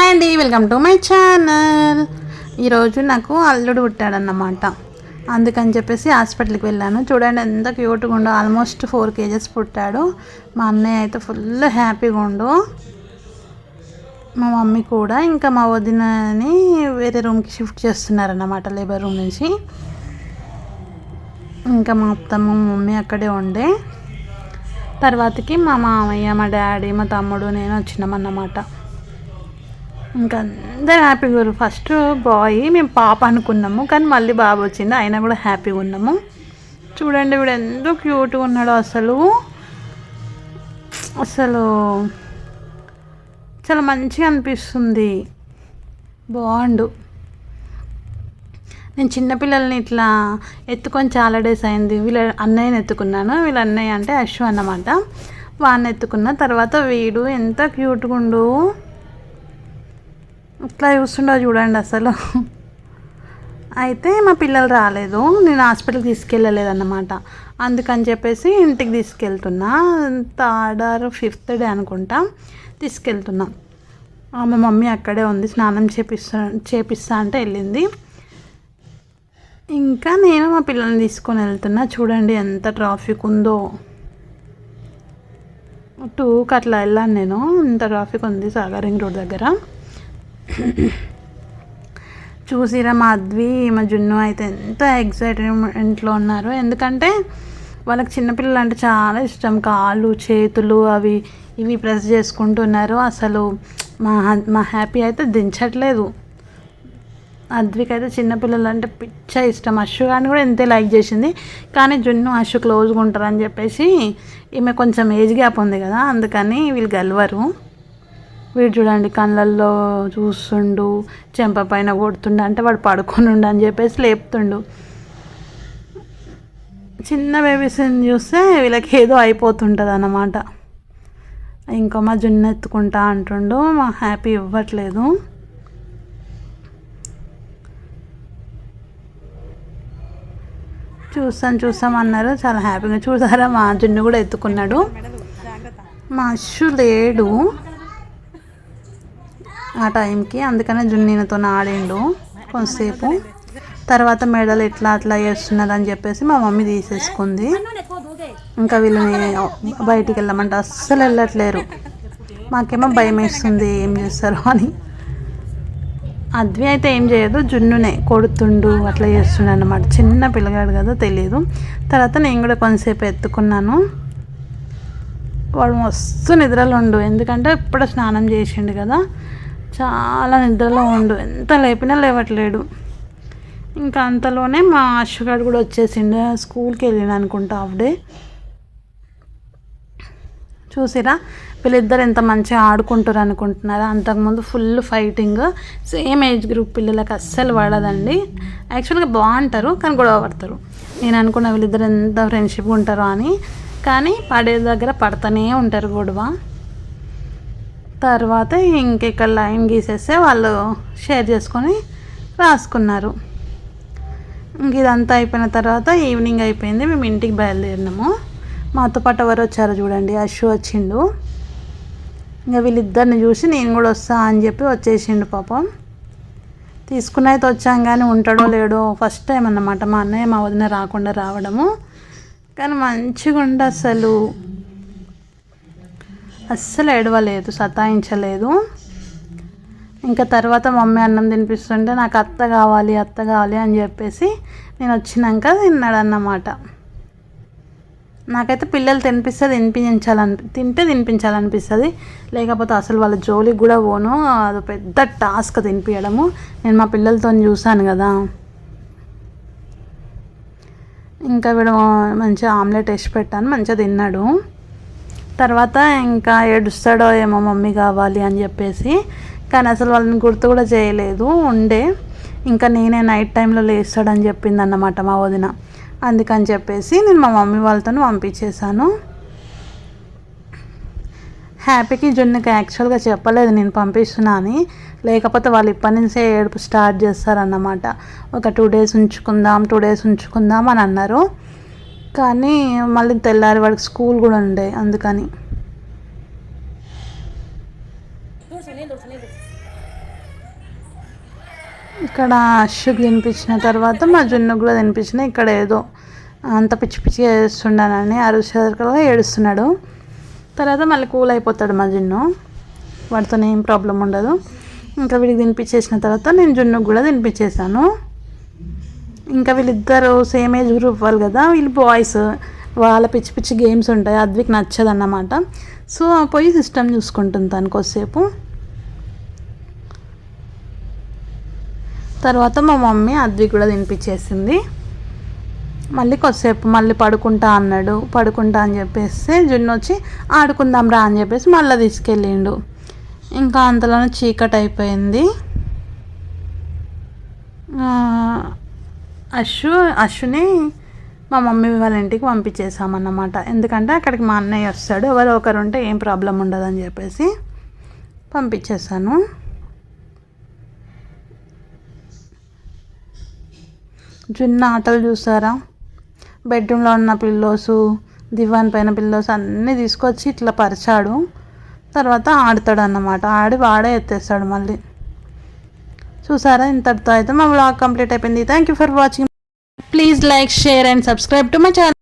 Hi అండి welcome to my channel. ఈరోజు నాకు అల్లుడు పుట్టాడన్నమాట. అందుకని చెప్పేసి హాస్పిటల్కి వెళ్ళాను. చూడండి ఎంత క్యూట్గా ఉండో ఆల్మోస్ట్ ఫోర్ కేజెస్ పుట్టాడు. మా అన్నయ్య అయితే ఫుల్ హ్యాపీగా ఉండు. మా మమ్మీ కూడా ఇంకా మా వదినని వేరే రూమ్కి షిఫ్ట్ చేస్తున్నారన్నమాట లేబర్ రూమ్ నుంచి. ఇంకా మా అత్తమ్మ మమ్మీ అక్కడే ఉండే. తర్వాతకి మా మామయ్య మా డాడీ మా తమ్ముడు నేను వచ్చినామన్నమాట. ఇంకా అందరు హ్యాపీగా ఉన్నారు. ఫస్ట్ బాయ్ మేము పాప అనుకున్నాము కానీ మళ్ళీ బాబు వచ్చింది అయినా కూడా హ్యాపీగా ఉన్నాము. చూడండి వీడు ఎంతో క్యూట్గా ఉన్నాడు అసలు. అసలు చాలా మంచిగా అనిపిస్తుంది. బాగుండు. నేను చిన్నపిల్లల్ని ఇట్లా ఎత్తుకొని చాలా డేస్ అయింది. వీళ్ళ అన్నయ్యని ఎత్తుకున్నాను. వీళ్ళ అన్నయ్య అంటే అశ్వ అన్నమాట. వాడిని ఎత్తుకున్న తర్వాత వీడు ఎంత క్యూట్గా ఉండు. ఎట్లా చూస్తుండో చూడండి అసలు. అయితే మా పిల్లలు రాలేదు. నేను హాస్పిటల్కి తీసుకెళ్ళలేదు అన్నమాట అందుకని చెప్పేసి ఇంటికి తీసుకెళ్తున్నా. థర్డ్ ఆర్ ఫిఫ్త్ డే అనుకుంటా తీసుకెళ్తున్నా. మా మమ్మీ అక్కడే ఉంది. స్నానం చేపిస్తా చేపిస్తా అంటే వెళ్ళింది. ఇంకా నేను మా పిల్లల్ని తీసుకొని వెళ్తున్నా. చూడండి ఎంత ట్రాఫిక్ ఉందో. టూకి అట్లా వెళ్ళాను నేను. ఇంత ట్రాఫిక్ ఉంది సాగరింగ్ రోడ్ దగ్గర. చూసిరా మా అద్వి మా జున్ను అయితే ఎంత ఎగ్జైట్మెంట్లో ఉన్నారు. ఎందుకంటే వాళ్ళకి చిన్నపిల్లలు అంటే చాలా ఇష్టం. కాళ్ళు చేతులు అవి ఇవి ప్రెస్ చేసుకుంటున్నారు అసలు మా మా హ్యాపీ అయితే దించట్లేదు. అద్విక్ అయితే చిన్నపిల్లలు అంటే పిచ్చ ఇష్టం. అశు కానీ కూడా ఎంతే లైక్ చేసింది. కానీ జున్ను అశు క్లోజ్గా ఉంటారని చెప్పేసి ఈమె కొంచెం ఏజ్ గ్యాప్ ఉంది కదా అందుకని వీళ్ళు గెలవరు. వీడు చూడండి కళ్ళల్లో చూస్తుండు చెంప పైన కొడుతుండు అంటే వాడు పడుకొని ఉండు అని చెప్పేసి లేపుతుండు. చిన్న బేబీస్ని చూస్తే వీళ్ళకి ఏదో అయిపోతుంటుంది అన్నమాట ఇంకో మా జున్ను ఎత్తుకుంటా అంటుండు మా హ్యాపీ ఇవ్వట్లేదు. చూస్తాం చూస్తాం అన్నారు. చాలా హ్యాపీగా చూసారా? మా జున్ను కూడా ఎత్తుకున్నాడు. మా అశ్షు లేడు. ఆ టైంకి. అందుకనే జున్నీనతో ఆడిండు కొంతసేపు. తర్వాత మెడలు ఎట్లా అట్లా చేస్తున్నారు అని చెప్పేసి మా మమ్మీ తీసేసుకుంది. ఇంకా వీళ్ళని బయటికి వెళ్ళమంటే అస్సలు వెళ్ళట్లేరు. మాకేమో భయం వేస్తుంది ఏం చేస్తారు అని. అద్వి అయితే ఏం చేయదు జున్నునే కొడుతుండు అట్లా చేస్తుండే అనమాట చిన్న పిల్లగాడు కదా తెలియదు తర్వాత నేను కూడా కొంతసేపు ఎత్తుకున్నాను. వాడు మస్తు నిద్రలో ఉండు. ఎందుకంటే ఇప్పుడు స్నానం చేసిండు కదా. చాలా నిద్రలో ఉండు. ఎంత లేపినా లేవట్లేడు. ఇంకా అంతలోనే మా అశ్వగాడు కూడా వచ్చేసిండు. స్కూల్కి వెళ్ళిన అనుకుంటా హాఫ్ డే. చూసిరా? వీళ్ళిద్దరు ఎంత మంచిగా ఆడుకుంటారు అనుకుంటున్నారా? అంతకుముందు full fighting. Same age group పిల్లలకు అస్సలు పడదండి యాక్చువల్గా బాగుంటారు కానీ గొడవ పడతారు. నేను అనుకున్న వీళ్ళిద్దరు ఎంత ఫ్రెండ్షిప్ ఉంటారో అని. కానీ పడే దగ్గర పడతానే ఉంటారు గొడవ. తర్వాత ఇంకెక్కడ లైన్ గీసేస్తే వాళ్ళు షేర్ చేసుకొని రాసుకున్నారు. ఇంక ఇదంతా అయిపోయిన తర్వాత ఈవినింగ్ అయిపోయింది. మేము ఇంటికి బయలుదేరినాము. మాతో పాటు ఎవరు వచ్చారో చూడండి. అశు వచ్చిండు. ఇంకా వీళ్ళిద్దరిని చూసి నేను కూడా వస్తా అని చెప్పి వచ్చేసిండు పాపం. తీసుకుని అయితే వచ్చాం కానీ ఉంటాడో లేడో ఫస్ట్ టైం అన్నమాట. మా అన్నయ్య మా వదిన రాకుండా రావడము. కానీ మంచిగా ఉండి అసలు. అస్సలు ఏడవలేదు సతాయించలేదు. ఇంకా తర్వాత మమ్మీ అన్నం తినిపిస్తుంటే నాకు అత్త కావాలి అత్త కావాలి అని చెప్పేసి నేను వచ్చినాక తిన్నాడు అన్నమాట నాకైతే పిల్లలు తినిపిస్తే తినిపించాలని తింటే తినిపించాలనిపిస్తుంది. లేకపోతే అసలు వాళ్ళ జోలికి కూడా పోను అది పెద్ద టాస్క్ తినిపించడము నేను మా పిల్లలతో చూశాను కదా. ఇంకా వీడు మంచిగా ఆమ్లెట్ వేసి పెట్టాను మంచిగా తిన్నాడు. తర్వాత ఇంకా ఏడుస్తాడో ఏమో మమ్మీ కావాలి అని చెప్పేసి. కానీ అసలు వాళ్ళని గుర్తు కూడా చేయలేదు ఉండే. ఇంకా నేనే నైట్ టైంలో లేస్తాడని చెప్పింది అన్నమాట మా వదిన. అందుకని చెప్పేసి నేను మా మమ్మీ వాళ్ళతో పంపించేశాను. హ్యాపీకి జున్నుకి యాక్చువల్గా చెప్పలేదు నేను పంపిస్తున్నా అని. లేకపోతే వాళ్ళు ఇప్పటి నుంచే ఏడుపు స్టార్ట్ చేస్తారన్నమాట. ఒక టూ డేస్ ఉంచుకుందాం టూ డేస్ ఉంచుకుందాం అని అన్నారు. కానీ మళ్ళీ తెల్లారి వాడికి స్కూల్ కూడా ఉండే అందుకని. ఇక్కడ అశుక్ తినిపించిన తర్వాత మా జున్ను కూడా తినిపించిన ఇక్కడ ఏదో అంత పిచ్చి పిచ్చి చేస్తుండానని అరుసరికలో ఏడుస్తున్నాడు. తర్వాత మళ్ళీ కూల్ అయిపోతాడు మా జున్ను. వాడితో ఏం ప్రాబ్లం ఉండదు. ఇంకా వీడికి తినిపించేసిన తర్వాత నేను జున్నుకు కూడా తినిపించేసాను ఇంకా వీళ్ళిద్దరు సేమ్ ఏజ్ గ్రూప్ వాళ్ళు కదా వీళ్ళు బాయ్స్ వాళ్ళ పిచ్చి పిచ్చి గేమ్స్ ఉంటాయి అద్వికి నచ్చదు అన్నమాట సో పోయి సిస్టమ్ చూసుకుంటుంది తను కొద్దిసేపు. తర్వాత మా మమ్మీ అద్వి కూడా తినిపించేసింది. మళ్ళీ కొద్దిసేపు మళ్ళీ పడుకుంటా అన్నాడు. పడుకుంటా అని చెప్పేస్తే జున్ను వచ్చి ఆడుకుందాం రా అని చెప్పేసి మళ్ళీ తీసుకెళ్ళిండు. ఇంకా అంతలోనే చీకటి అయిపోయింది. అశ్షు అశ్వు మా మమ్మీ వాళ్ళ ఇంటికి పంపించేసామన్నమాట ఎందుకంటే అక్కడికి మా అన్నయ్య వస్తాడు. ఎవరో ఒకరు ఉంటే ఏం ప్రాబ్లం ఉండదని చెప్పేసి పంపించేశాను. చిన్న ఆటలు చూసారా? బెడ్రూమ్లో ఉన్న పిల్లోసు దివాన్ పైన పిల్లోస్ అన్నీ తీసుకొచ్చి ఇట్లా పరిచాడు. తర్వాత ఆడతాడు అన్నమాట ఆడి వాడే ఎత్తేస్తాడు మళ్ళీ. చూసారా? ఇంతటితో అయితే మా బ్లాగ్ కంప్లీట్ అయిపోయింది. Thank you for watching please like share and subscribe to my channel